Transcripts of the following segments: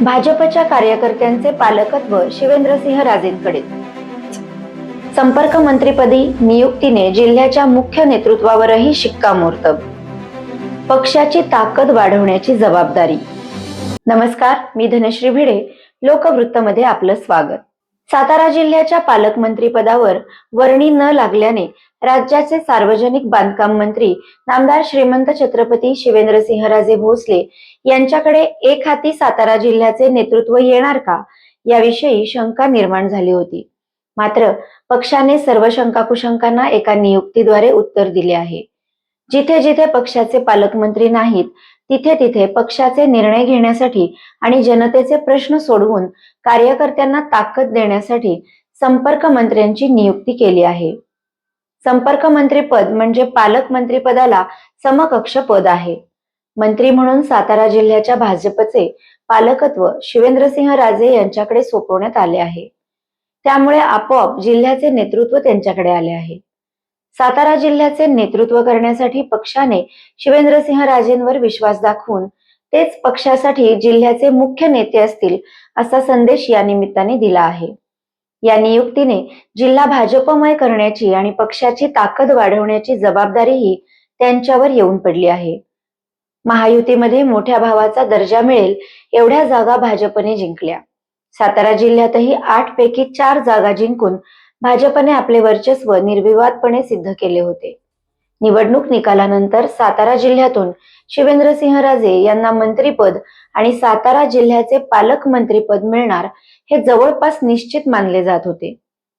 भाजपच्या कार्यकर्त्यांचे पालकत्व शिवेंद्रसिंह राजेंकडे. संपर्क मंत्रीपदी नियुक्तीने जिल्ह्याच्या मुख्य नेतृत्वावरही शिक्कामोर्तब. पक्षाची ताकद वाढवण्याची जबाबदारी. नमस्कार मी धनश्री भिडे. लोकवृत्तमध्ये आपलं स्वागत. सातारा जिल्ह्याच्या पालकमंत्री पदावर वर्णी न लागल्याने राज्याचे सार्वजनिक बांधकाम मंत्री नामदार श्रीमंत छत्रपती शिवेंद्रसिंहराजे भोसले यांच्याकडे एक हाती सातारा जिल्ह्याचे नेतृत्व येणार का? याविषयी शंका निर्माण झाली होती. मात्र पक्षाने सर्व शंका कुशंकांना एका नियुक्तीद्वारे उत्तर दिले आहे. जिथे जिथे पक्षाचे पालकमंत्री नाहीत तिथे तिथे पक्षाचे निर्णय घेण्यासाठी आणि जनतेचे प्रश्न सोडवून कार्यकर्त्यांना ताकद देण्यासाठी संपर्क मंत्र्यांची नियुक्ती केली आहे. संपर्क मंत्री पद म्हणजे पालकमंत्री पदाला समकक्ष पद आहे. मंत्री म्हणून सातारा जिल्ह्याच्या भाजपचे पालकत्व शिवेंद्रसिंह राजे यांच्याकडे सोपवण्यात आले आहे. त्यामुळे आपोआप जिल्ह्याचे नेतृत्व त्यांच्याकडे आले आहे. सातारा जिल्ह्याचे नेतृत्व करण्यासाठी पक्षाने शिवेंद्रसिंह राजेंवर विश्वास दाखवून तेच पक्षासाठी जिल्ह्याचे मुख्य नेते असतील असा संदेश या निमित्ताने दिला आहे. या नियुक्तीने जिल्हा भाजपमय करण्याची आणि पक्षाची ताकद वाढवण्याची जबाबदारीही त्यांच्यावर येऊन पडली आहे. महायुतीमध्ये मोठ्या भावाचा दर्जा मिळेल एवढ्या जागा भाजपने जिंकल्या. सातारा जिल्ह्यातही आठ पैकी चार जागा जिंकून भाजपने आपले वर्चस्व निर्विवादपणे सिद्ध केले होते. निवडणूक निकालानंतर सातारा जिल्ह्यातून शिवेंद्रसिंह राजे यांना मंत्रीपद आणि सातारा जिल्ह्याचे पालकमंत्रीपद मिळणार हे जवळपास निश्चित मानले जात होते.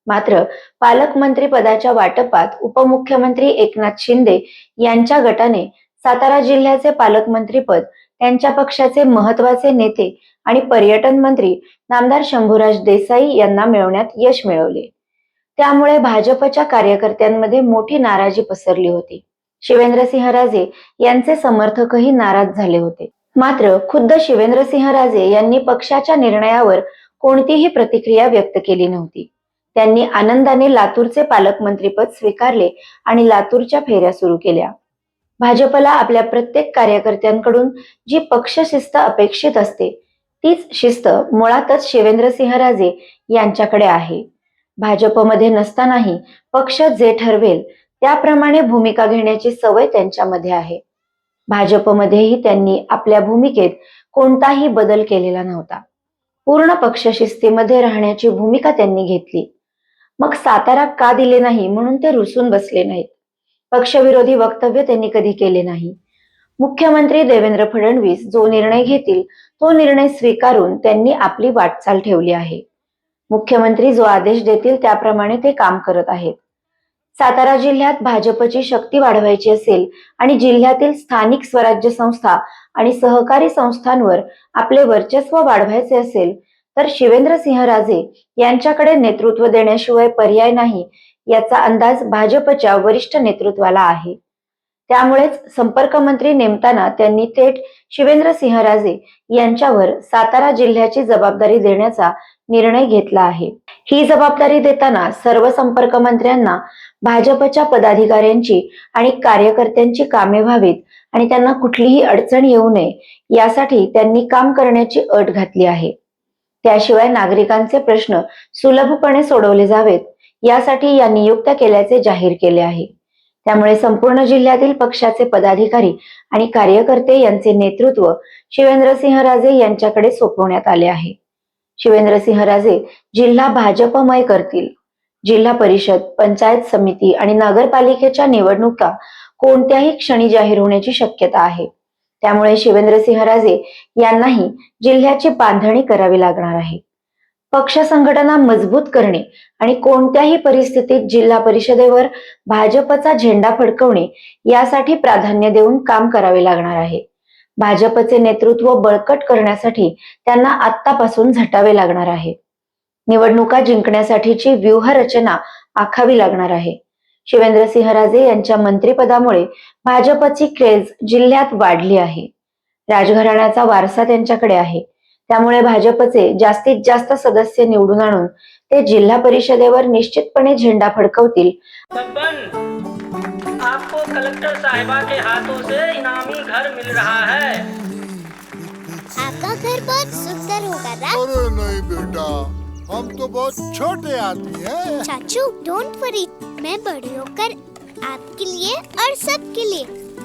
मात्र पालकमंत्री पदाच्या वाटपात उपमुख्यमंत्री एकनाथ शिंदे यांच्या गटाने सातारा जिल्ह्याचे पालकमंत्रीपद त्यांच्या पक्षाचे महत्त्वाचे नेते आणि पर्यटन मंत्री नामदार शंभूराज देसाई यांना मिळवण्यात यश मिळवले. त्यामुळे भाजपच्या कार्यकर्त्यांमध्ये मोठी नाराजी पसरली होती. शिवेंद्रसिंह राजे यांचे समर्थकही नाराज झाले होते. मात्र खुद्द शिवेंद्रसिंह राजे यांनी पक्षाच्या निर्णयावर कोणतीही प्रतिक्रिया व्यक्त केली नव्हती. त्यांनी आनंदाने लातूरचे पालकमंत्रीपद स्वीकारले आणि लातूरच्या फेऱ्या सुरू केल्या. भाजपला आपल्या प्रत्येक कार्यकर्त्यांकडून जी पक्षशिस्त अपेक्षित असते तीच शिस्त मुळातच शिवेंद्रसिंह राजे यांच्याकडे आहे. भाजपमध्ये नसतानाही पक्ष जे ठरवेल त्याप्रमाणे भूमिका घेण्याची सवय त्यांच्यामध्ये आहे. भाजपमध्येही त्यांनी आपल्या भूमिकेत कोणताही बदल केलेला नव्हता. पूर्ण पक्षशिस्तीमध्ये राहण्याची भूमिका त्यांनी घेतली. मग सातारा का दिले नाही म्हणून ते रुसून बसले नाहीत. पक्षविरोधी वक्तव्य त्यांनी कधी केले नाही. मुख्यमंत्री देवेंद्र फडणवीस जो निर्णय घेतील तो निर्णय स्वीकारून त्यांनी आपली वाटचाल ठेवली आहे. मुख्यमंत्री जो आदेश देतील त्याप्रमाणे ते काम करत आहेत. सातारा जिल्ह्यात भाजपची शक्ती वाढवायची असेल आणि जिल्ह्यातील स्थानिक स्वराज्य संस्था आणि सहकारी संस्थांवर आपले वर्चस्व वाढवायचे असेल तर शिवेंद्रसिंह राजे यांच्याकडे नेतृत्व देण्याशिवाय पर्याय नाही याचा अंदाज भाजपच्या वरिष्ठ नेतृत्वाला आहे. त्यामुळेच संपर्क मंत्री नेमताना त्यांनी थेट शिवेंद्रसिंह राजे यांच्यावर सातारा जिल्ह्याची जबाबदारी देण्याचा निर्णय घेतला आहे. ही जबाबदारी देताना सर्व संपर्क मंत्र्यांना भाजपच्या पदाधिकाऱ्यांची आणि कार्यकर्त्यांची कामे व्हावीत आणि त्यांना कुठलीही अडचण येऊ नये यासाठी त्यांनी काम करण्याची अट घातली आहे. त्याशिवाय नागरिकांचे प्रश्न सुलभपणे सोडवले जावेत यासाठी या नियुक्त्या केल्याचे जाहीर केले आहे. त्यामुळे संपूर्ण जिल्ह्यातील पक्षाचे पदाधिकारी आणि कार्यकर्ते यांचे नेतृत्व शिवेंद्रसिंह राजे यांच्याकडे सोपवण्यात आले आहे. शिवेंद्रसिंह राजे जिल्हा भाजपमय करतील. जिल्हा परिषद पंचायत समिती आणि नगरपालिकेच्या निवडणुका कोणत्याही क्षणी जाहीर होण्याची शक्यता आहे. त्यामुळे शिवेंद्रसिंह राजे यांनाही जिल्ह्याची बांधणी करावी लागणार आहे. पक्ष संघटना मजबूत करणे आणि कोणत्याही परिस्थितीत जिल्हा परिषदेवर भाजपचा झेंडा फडकवणे यासाठी प्राधान्य देऊन काम करावे लागणार आहे. भाजपचे नेतृत्व बळकट करण्यासाठी त्यांना आतापासून झटावे लागणार आहे. निवडणुका जिंकण्यासाठीची व्यूहरचना आखावी लागणार आहे. शिवेंद्रसिंह राजे यांच्या मंत्रिपदामुळे भाजपची क्रेज जिल्ह्यात वाढली आहे. राजघराण्याचा वारसा त्यांच्याकडे आहे. त्यामुळे भाजपचे जास्तीत जास्त सदस्य निवडून आणून ते जिल्हा परिषदेवर निश्चितपणे झेंडा फडकवतील. आपको कलेक्टर साहिबा के हाथों से इनामी घर मिल रहा है। आपका घर बहुत सुंदर होगा अरे नहीं बेटा हम तो बहुत छोटे आदमी हैं। चाचू डोंट वरी मैं बड़ी होकर आपके लिए और सबके लिए